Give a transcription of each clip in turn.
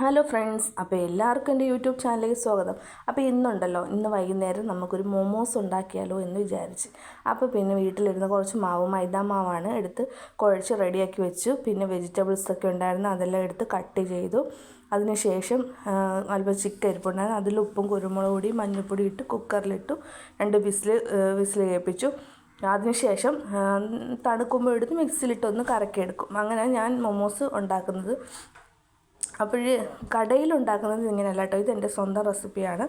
Hello friends അപ്പോൾ എല്ലാവർക്കും എന്റെ യൂട്യൂബ് ചാനലിലേക്ക് സ്വാഗതം. അപ്പോൾ ഇന്നുണ്ടല്ലോ ഇന്ന് വൈകുന്നേരം നമുക്കൊരു മോമോസ് ഉണ്ടാക്കിയാലോ എന്ന് വിചാരിച്ച്. അപ്പോൾ പിന്നെ വീട്ടിലിരുന്ന് കുറച്ച് മാവ് മൈദ മാവാണ് എടുത്ത് കുഴച്ച് റെഡിയാക്കി വെച്ചു. പിന്നെ വെജിറ്റബിൾസ് ഒക്കെ ഉണ്ടായിരുന്നു അതെല്ലാം എടുത്ത് കട്ട് ചെയ്തു. അതിനുശേഷം അല്പം ചിക്കൻ ഇരിപ്പുണ്ടായിരുന്നു അതിൽ ഉപ്പും കുരുമുളക് പൊടി മഞ്ഞൾപ്പൊടി ഇട്ട് കുക്കറിലിട്ടു. രണ്ട് വിസിൽ വിസിൽ കേൾപ്പിച്ചു. അതിനുശേഷം തണുക്കുമ്പോൾ എടുത്ത് മിക്സിയിലിട്ടൊന്ന് കറക്കിയെടുക്കും. അങ്ങനെ ഞാൻ മൊമോസ് ഉണ്ടാക്കുന്നത് അപ്പോൾ കടയിലുണ്ടാക്കുന്നത് ഇങ്ങനെയല്ല കേട്ടോ. ഇത് എന്റെ സ്വന്തം റെസിപ്പിയാണ്.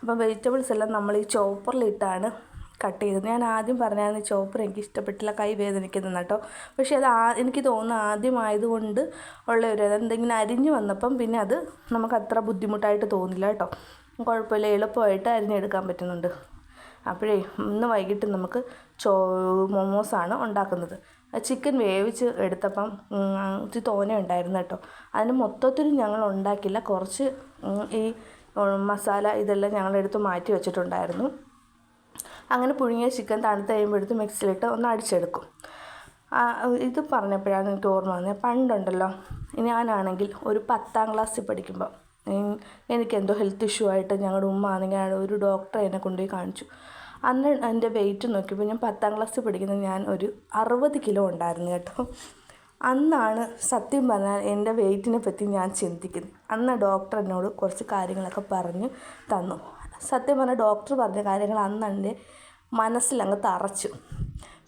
അപ്പം വെജിറ്റബിൾസ് എല്ലാം നമ്മൾ ഈ ചോപ്പറിലിട്ടാണ് കട്ട് ചെയ്തത്. ഞാൻ ആദ്യം പറഞ്ഞായിരുന്നു ചോപ്പർ എനിക്ക് ഇഷ്ടപ്പെട്ടില്ല കൈ വേദനിക്കുന്നത് കേട്ടോ. പക്ഷേ അത് ആ എനിക്ക് തോന്നുന്നു ആദ്യമായതുകൊണ്ട് ഉള്ള ഒരു എന്തെങ്കിലും അരിഞ്ഞു വന്നപ്പം പിന്നെ അത് നമുക്ക് അത്ര ബുദ്ധിമുട്ടായിട്ട് തോന്നില്ല കേട്ടോ. കുഴപ്പമില്ല എളുപ്പമായിട്ട് അരിഞ്ഞെടുക്കാൻ പറ്റുന്നുണ്ട്. അപ്പോഴേ ഇന്ന് വൈകിട്ട് നമുക്ക് ചോ മൊമോസാണ് ഉണ്ടാക്കുന്നത്. ചിക്കൻ വേവിച്ച് എടുത്തപ്പം ഇച്ചിരി തോനെ ഉണ്ടായിരുന്നു കേട്ടോ. അതിന് മൊത്തത്തിൽ ഞങ്ങൾ ഉണ്ടാക്കില്ല കുറച്ച് ഈ മസാല ഇതെല്ലാം ഞങ്ങളെടുത്ത് മാറ്റി വെച്ചിട്ടുണ്ടായിരുന്നു. അങ്ങനെ പുഴുങ്ങിയ ചിക്കൻ തണുത്ത് കഴിയുമ്പോഴത്തേക്കും മിക്സിയിലിട്ട് ഒന്ന് അടിച്ചെടുക്കും. ഇത് പറഞ്ഞപ്പോഴാണ് എനിക്ക് ഓർമ്മ വന്നത്. പണ്ടുണ്ടല്ലോ ഞാനാണെങ്കിൽ ഒരു പത്താം ക്ലാസ്സിൽ പഠിക്കുമ്പോൾ എനിക്കെന്തോ ഹെൽത്ത് ഇഷ്യൂ ആയിട്ട് ഞങ്ങളുടെ ഉമ്മ ആണെങ്കിൽ ഒരു ഡോക്ടറെ എന്നെ കൊണ്ടുപോയി കാണിച്ചു. അന്ന് എന്റെ വെയിറ്റ് നോക്കിയപ്പോൾ ഞാൻ പത്താം ക്ലാസ്സിൽ പഠിക്കുന്ന ഞാൻ ഒരു അറുപത് കിലോ ഉണ്ടായിരുന്നു കേട്ടോ. അന്നാണ് സത്യം പറഞ്ഞാൽ എന്റെ വെയിറ്റിനെ പറ്റി ഞാൻ ചിന്തിക്കുന്നത്. അന്ന് ഡോക്ടർ എന്നോട് കുറച്ച് കാര്യങ്ങളൊക്കെ പറഞ്ഞ് തന്നു. സത്യം പറഞ്ഞാൽ ഡോക്ടർ പറഞ്ഞ കാര്യങ്ങൾ അന്ന് എന്റെ മനസ്സിലങ്ങ് തറച്ചു.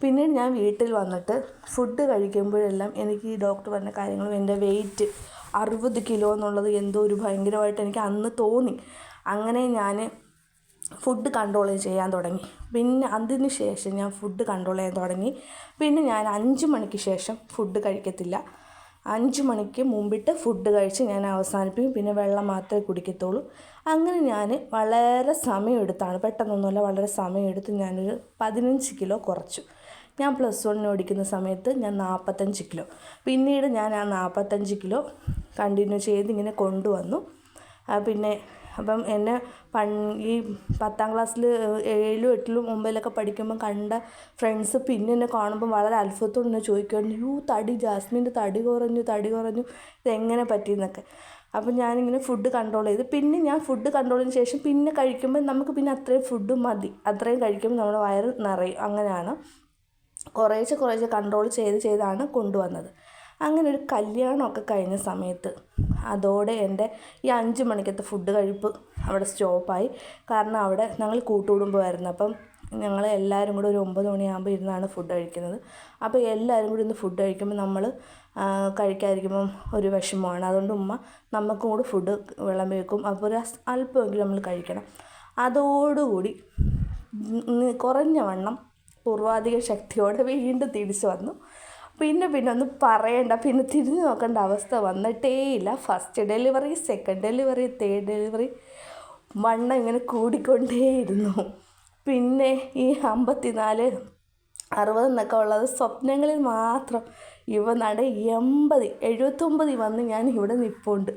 പിന്നീട് ഞാൻ വീട്ടിൽ വന്നിട്ട് ഫുഡ് കഴിക്കുമ്പോഴെല്ലാം എനിക്ക് ഈ ഡോക്ടർ പറഞ്ഞ കാര്യങ്ങളും എന്റെ വെയിറ്റ് അറുപത് കിലോ എന്നുള്ളത് എന്തോ ഒരു ഭയങ്കരമായിട്ട് എനിക്ക് അന്ന് തോന്നി. അങ്ങനെ ഞാൻ ഫുഡ് കൺട്രോൾ ചെയ്യാൻ തുടങ്ങി. പിന്നെ അതിന് ശേഷം ഞാൻ ഫുഡ് കൺട്രോൾ ചെയ്യാൻ തുടങ്ങി. പിന്നെ ഞാൻ അഞ്ച് മണിക്ക് ശേഷം ഫുഡ് കഴിക്കത്തില്ല. അഞ്ച് മണിക്ക് മുമ്പിട്ട് ഫുഡ് കഴിച്ച് ഞാൻ അവസാനിപ്പിക്കും. പിന്നെ വെള്ളം മാത്രമേ കുടിക്കത്തുള്ളൂ. അങ്ങനെ ഞാൻ വളരെ സമയമെടുത്താണ്. പെട്ടെന്നൊന്നുമല്ല വളരെ സമയമെടുത്ത് ഞാനൊരു പതിനഞ്ച് കിലോ കുറച്ചു. ഞാൻ പ്ലസ് വണ്ണിന് ഓടിക്കുന്ന സമയത്ത് ഞാൻ നാൽപ്പത്തഞ്ച് കിലോ. പിന്നീട് ഞാൻ ആ നാൽപ്പത്തഞ്ച് കിലോ കണ്ടിന്യൂ ചെയ്ത് ഇങ്ങനെ കൊണ്ടുവന്നു. പിന്നെ അപ്പം എന്നെ ഈ പത്താം ക്ലാസ്സിൽ ഏഴിലും എട്ടിലും ഒമ്പതിലൊക്കെ പഠിക്കുമ്പോൾ കണ്ട ഫ്രണ്ട്സ് പിന്നെ എന്നെ കാണുമ്പോൾ വളരെ അത്ഭുതത്തോടെ എന്നെ ചോദിക്കുമായിരുന്നു യൂ തടി ജാസ്മിന്റെ തടി കുറഞ്ഞു തടി കുറഞ്ഞു ഇതെങ്ങനെ പറ്റിയെന്നൊക്കെ അപ്പം ഞാനിങ്ങനെ ഫുഡ് കൺട്രോൾ ചെയ്ത്. പിന്നെ ഞാൻ ഫുഡ് കൺട്രോളിന് ശേഷം പിന്നെ കഴിക്കുമ്പോൾ നമുക്ക് പിന്നെ അത്രയും ഫുഡ് മതി. അത്രയും കഴിക്കുമ്പോൾ നമ്മുടെ വയറ് നിറയും. അങ്ങനെയാണ് കുറേശ്ശെ കുറേശ്ശെ കൺട്രോൾ ചെയ്ത് ചെയ്താണ് കൊണ്ടുവന്നത്. അങ്ങനെ ഒരു കല്യാണമൊക്കെ കഴിഞ്ഞ സമയത്ത് അതോടെ എന്റെ ഈ അഞ്ച് മണിക്കത്തെ ഫുഡ് കഴിപ്പ് അവിടെ സ്റ്റോപ്പായി. കാരണം അവിടെ ഞങ്ങൾ കൂട്ടുകുടുംബമായിരുന്നു. അപ്പം ഞങ്ങൾ എല്ലാവരും കൂടെ ഒരു ഒമ്പത് മണിയാകുമ്പോൾ ഇരുന്നാണ് ഫുഡ് കഴിക്കുന്നത്. അപ്പോൾ എല്ലാവരും കൂടി ഇന്ന് ഫുഡ് കഴിക്കുമ്പോൾ നമ്മൾ കഴിക്കാതിരിക്കുമ്പം ഒരു വിഷമമാണ്. അതുകൊണ്ട് ഉമ്മ നമുക്കും കൂടി ഫുഡ് വിളമ്പി വെക്കും. അപ്പോൾ ഒരു അല്പമെങ്കിലും നമ്മൾ കഴിക്കണം. അതോടുകൂടി കുറഞ്ഞ വണ്ണം പൂർവാധിക ശക്തിയോടെ വീണ്ടും തിരിച്ചു വന്നു. പിന്നെ പിന്നെ ഒന്നും പറയണ്ട. പിന്നെ തിരിഞ്ഞു നോക്കേണ്ട അവസ്ഥ വന്നിട്ടേയില്ല. First delivery second delivery third delivery മണ്ണ ഇങ്ങനെ കൂടിക്കൊണ്ടേയിരുന്നു. പിന്നെ ഈ അമ്പത്തിനാല് അറുപതെന്നൊക്കെ ഉള്ളത് സ്വപ്നങ്ങളിൽ മാത്രം. ഇവ നട എൺപത് എഴുപത്തൊമ്പത് വന്ന് ഞാൻ ഇവിടെ നിൽപ്പുണ്ട്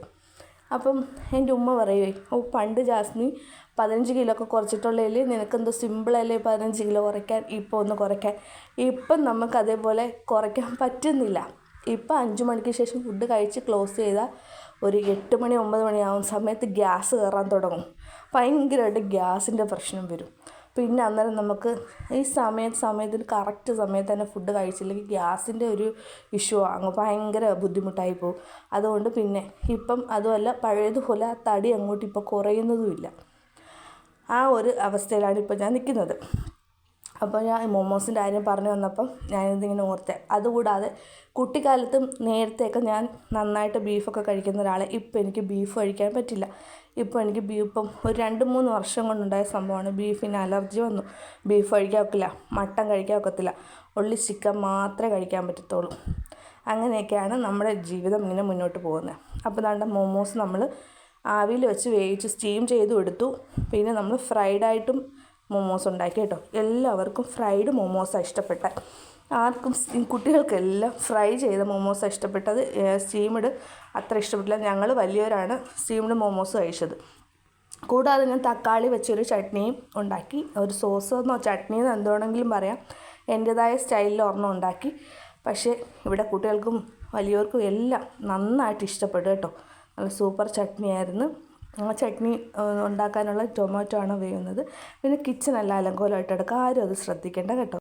അപ്പം എന്റെ ഉമ്മ പറയുവേ ഓ പണ്ട് ജാസ്മി പതിനഞ്ച് കിലോ ഒക്കെ കുറച്ചിട്ടുള്ളതിൽ നിനക്കെന്തോ സിമ്പിളല്ലേ പതിനഞ്ച് കിലോ കുറയ്ക്കാൻ ഇപ്പോൾ ഒന്ന് കുറയ്ക്കാൻ? ഇപ്പം നമുക്ക് അതേപോലെ കുറയ്ക്കാൻ പറ്റുന്നില്ല. ഇപ്പം അഞ്ച് മണിക്ക് ശേഷം ഫുഡ് കഴിച്ച് ക്ലോസ് ചെയ്താൽ ഒരു എട്ട് മണി ഒമ്പത് മണിയാവുന്ന സമയത്ത് ഗ്യാസ് കയറാൻ തുടങ്ങും. ഭയങ്കരമായിട്ട് ഗ്യാസിന്റെ പ്രശ്നം വരും. പിന്നെ അന്നേരം നമുക്ക് ഈ സമയത്ത് സമയത്തിൽ കറക്റ്റ് സമയത്ത് തന്നെ ഫുഡ് കഴിച്ചില്ലെങ്കിൽ ഗ്യാസിന്റെ ഒരു ഇഷ്യൂ അങ്ങ് ഭയങ്കര ബുദ്ധിമുട്ടായി പോകും. അതുകൊണ്ട് പിന്നെ ഇപ്പം അതുമല്ല പഴയതുപോലെ തടി അങ്ങോട്ട് ഇപ്പോൾ കുറയുന്നതുമില്ല. ആ ഒരു അവസ്ഥയിലാണ് ഇപ്പോൾ ഞാൻ നിൽക്കുന്നത്. അപ്പോൾ ഞാൻ മോമോസിന്റെ കാര്യം പറഞ്ഞു വന്നപ്പം ഞാനിതിങ്ങനെ ഓർത്തെ. അതുകൂടാതെ കുട്ടിക്കാലത്തും നേരത്തെയൊക്കെ ഞാൻ നന്നായിട്ട് ബീഫൊക്കെ കഴിക്കുന്ന ഒരാളെ ഇപ്പം എനിക്ക് ബീഫ് കഴിക്കാൻ പറ്റില്ല. ഇപ്പോൾ എനിക്ക് ബീഫ് ഒരു രണ്ട് മൂന്ന് വർഷം കൊണ്ടുണ്ടായ സംഭവമാണ് ബീഫിന് അലർജി വന്നു. ബീഫ് കഴിക്കാൻ ഒക്കില്ല മട്ടൻ കഴിക്കാൻ ഒക്കത്തില്ല ഉള്ളി ചിക്കൻ മാത്രമേ കഴിക്കാൻ പറ്റത്തുള്ളൂ. അങ്ങനെയൊക്കെയാണ് നമ്മുടെ ജീവിതം ഇങ്ങനെ മുന്നോട്ട് പോകുന്നത്. അപ്പോൾ ദാണ്ട മോമോസ് നമ്മൾ ആവിയിൽ വെച്ച് വേവിച്ച് സ്റ്റീം ചെയ്തും എടുത്തു. പിന്നെ നമ്മൾ ഫ്രൈഡായിട്ടും മൊമോസ് ഉണ്ടാക്കി കേട്ടോ. എല്ലാവർക്കും ഫ്രൈഡ് മൊമോസാണ് ഇഷ്ടപ്പെട്ടത് ആർക്കും കുട്ടികൾക്കെല്ലാം ഫ്രൈ ചെയ്ത മൊമോസാണ് ഇഷ്ടപ്പെട്ടത് സ്റ്റീംഡ് അത്ര ഇഷ്ടപ്പെട്ടില്ല. ഞങ്ങൾ വലിയവരാണ് സ്റ്റീംഡ് മോമോസ് കഴിച്ചത്. കൂടാതെ ഞാൻ തക്കാളി വെച്ചൊരു ചട്നിയും ഉണ്ടാക്കി. ഒരു സോസ് എന്നോ ചട്നി എന്നോ എന്തുവേണമെങ്കിലും പറയാം. എന്റേതായ സ്റ്റൈലിൽ ഒരെണ്ണം ഉണ്ടാക്കി. പക്ഷേ ഇവിടെ കുട്ടികൾക്കും വലിയവർക്കും എല്ലാം നന്നായിട്ട് ഇഷ്ടപ്പെട്ടു കേട്ടോ. നല്ല സൂപ്പർ ചട്നിയായിരുന്നു. ചട്നി ഉണ്ടാക്കാനുള്ള ടൊമാറ്റോ ആണ് വേവുന്നത്. പിന്നെ കിച്ചൺ എല്ലാം അലങ്കോലമായിട്ട് കിടക്കുക ആരും അത് ശ്രദ്ധിക്കേണ്ട കേട്ടോ.